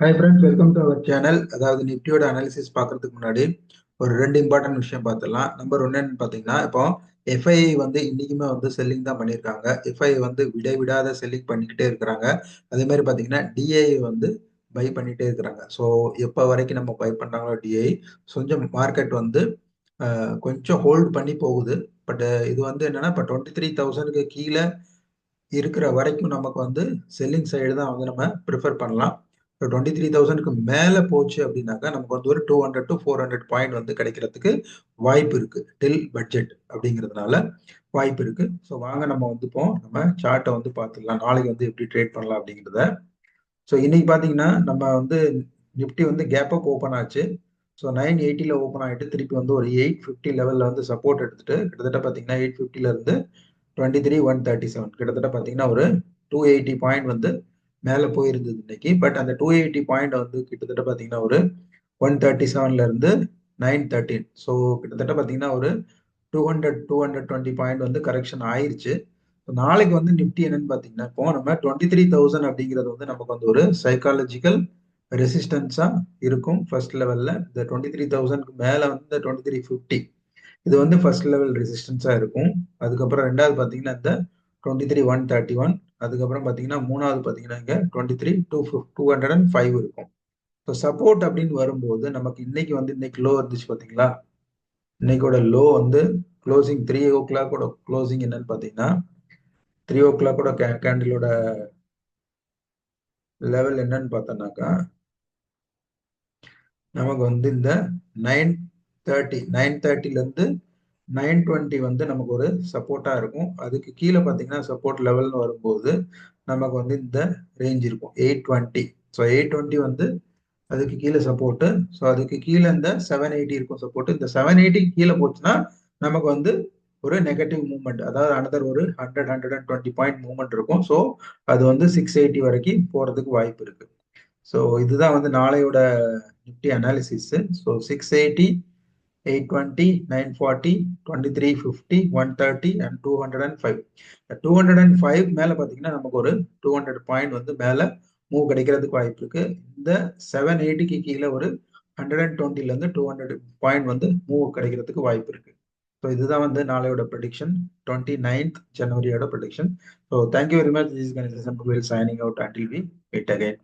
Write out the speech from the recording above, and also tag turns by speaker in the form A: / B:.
A: Hi friends welcome to our channel அதாவது நிப்டியோட analysis பார்க்கறதுக்கு முன்னாடி ஒரு ரெண்டு இம்பார்ட்டன்ட் விஷயம் பார்த்துடலாம். நம்பர் ஒன்னு பார்த்தீங்கன்னா இப்போ எஃப்ஐ வந்து இன்னைக்குமே வந்து செல்லிங் தான் பண்ணியிருக்காங்க. எஃப்ஐ வந்து விட விடாத செல்லிங் பண்ணிக்கிட்டே இருக்கிறாங்க. அதே மாதிரி பார்த்தீங்கன்னா டிஐ வந்து பை பண்ணிகிட்டே இருக்கிறாங்க. ஸோ எப்போ வரைக்கும் நம்ம பை பண்ணுறாங்களோ டிஐ கொஞ்சம் மார்க்கெட் வந்து கொஞ்சம் ஹோல்ட் பண்ணி போகுது. பட் இது வந்து என்னென்னா இப்போ டுவெண்ட்டி த்ரீ தௌசண்ட்க்கு கீழே இருக்கிற வரைக்கும் நமக்கு வந்து செல்லிங் சைடு தான் வந்து நம்ம ப்ரிஃபர் பண்ணலாம். டுவெண்ட்டி த்ரீ தௌசண்ட்க்கு மேலே போச்சு அப்படின்னாக்கா நமக்கு வந்து ஒரு two hundred to four hundred point வந்து கிடைக்கிறதுக்கு வாய்ப்பு இருக்கு. டில் பட்ஜெட் அப்படிங்கிறதுனால வாய்ப்பு இருக்கு. ஸோ வாங்க நம்ம வந்து இப்போ நம்ம சார்ட்டை வந்து பார்த்துக்கலாம். நாளைக்கு வந்து எப்படி ட்ரேட் பண்ணலாம் அப்படிங்கிறத. ஸோ இன்னைக்கு பார்த்தீங்கன்னா நம்ம வந்து நிப்டி வந்து கேப் அப் ஓப்பன் ஆச்சு. ஸோ நைன் எயிட்டியில் ஓப்பன் ஆகிட்டு திருப்பி வந்து ஒரு எயிட் ஃபிஃப்டி லெவலில் வந்து சப்போர்ட் எடுத்துட்டு கிட்டத்தட்ட பார்த்தீங்கன்னா eight ஃபிஃப்டிலேருந்து twenty three one thirty seven கிட்டத்தட்ட பார்த்தீங்கன்னா ஒரு டூ எயிட்டி பாயிண்ட் வந்து மேலே போயிருந்தது இன்னைக்கு. பட் அந்த டூ எயிட்டி பாயிண்ட் வந்து கிட்டத்தட்ட பார்த்தீங்கன்னா ஒரு ஒன் தேர்ட்டி செவன்ல இருந்து நைன் தேர்ட்டின் ஸோ கிட்டத்தட்ட பார்த்தீங்கன்னா ஒரு two hundred two hundred twenty point வந்து கரெக்ஷன் ஆயிருச்சு. நாளைக்கு வந்து நிப்டி என்னன்னு பார்த்தீங்கன்னா இப்போ நம்ம டுவெண்ட்டி த்ரீ தௌசண்ட் அப்படிங்கிறது வந்து நமக்கு வந்து ஒரு சைக்காலஜிக்கல் ரெசிஸ்டன்ஸா இருக்கும் ஃபர்ஸ்ட் லெவல்ல இந்த டுவெண்ட்டி த்ரீ தௌசண்ட்க்கு மேல வந்து டுவெண்ட்டி த்ரீ ஃபிஃப்டி இது வந்து ஃபர்ஸ்ட் லெவல் ரெசிஸ்டன்ஸா இருக்கும். அதுக்கப்புறம் ரெண்டாவது பார்த்தீங்கன்னா இந்த twenty three one thirty one அதுக்கப்புறம் பார்த்தீங்கன்னா மூணாவது பார்த்தீங்கன்னா இங்கே twenty three two two hundred and five இருக்கும். ஸோ சப்போர்ட் அப்படின்னு வரும்போது நமக்கு இன்னைக்கு வந்து இன்னைக்கு லோ இருந்துச்சு பார்த்தீங்களா இன்னைக்கோட லோ வந்து க்ளோசிங் த்ரீ ஓ கிளாக்கோட க்ளோசிங் என்னன்னு பார்த்தீங்கன்னா த்ரீ ஓ கிளாக்கோட கேண்டிலோட லெவல் என்னன்னு பார்த்தோம்னாக்கா நமக்கு வந்து இந்த நைன் தேர்ட்டி நைன் தேர்ட்டிலேருந்து நைன் டுவெண்ட்டி வந்து நமக்கு ஒரு சப்போர்ட்டாக இருக்கும். அதுக்கு கீழே பார்த்தீங்கன்னா சப்போர்ட் லெவல்னு வரும்போது நமக்கு வந்து இந்த ரேஞ்ச் இருக்கும். Eight twenty so eight twenty வந்து அதுக்கு கீழே சப்போர்ட்டு ஸோ அதுக்கு கீழே இந்த செவன் எயிட்டி இருக்கும் சப்போர்ட் இந்த செவன் எயிட்டி கீழே போச்சுன்னா நமக்கு வந்து ஒரு நெகட்டிவ் மூவ்மெண்ட் அதாவது அனதர் ஒரு hundred hundred and twenty point movement இருக்கும். ஸோ அது வந்து சிக்ஸ் எயிட்டி வரைக்கும் போகிறதுக்கு வாய்ப்பு இருக்குது ஸோ இதுதான் வந்து நாளையோட Nifty analysis so six eighty eight twenty nine forty twenty three fifty one thirty and two hundred and five two hundred and five மேலே பார்த்தீங்கன்னா நமக்கு ஒரு டூ ஹண்ட்ரட் பாயிண்ட் வந்து மேலே மூவ் கிடைக்கிறதுக்கு வாய்ப்பு இருக்கு. இந்த செவன் எயிட்டிக்கு கீழே ஒரு ஹண்ட்ரட் அண்ட் டுவெண்ட்டிலேருந்து டூ ஹண்ட்ரட் பாயிண்ட் வந்து மூவ் கிடைக்கிறதுக்கு வாய்ப்பு இருக்கு. ஸோ இதுதான் வந்து நாளையோட prediction twenty ninth ஜனவரியோட prediction so thank you very much this Ganesan signing out until we meet again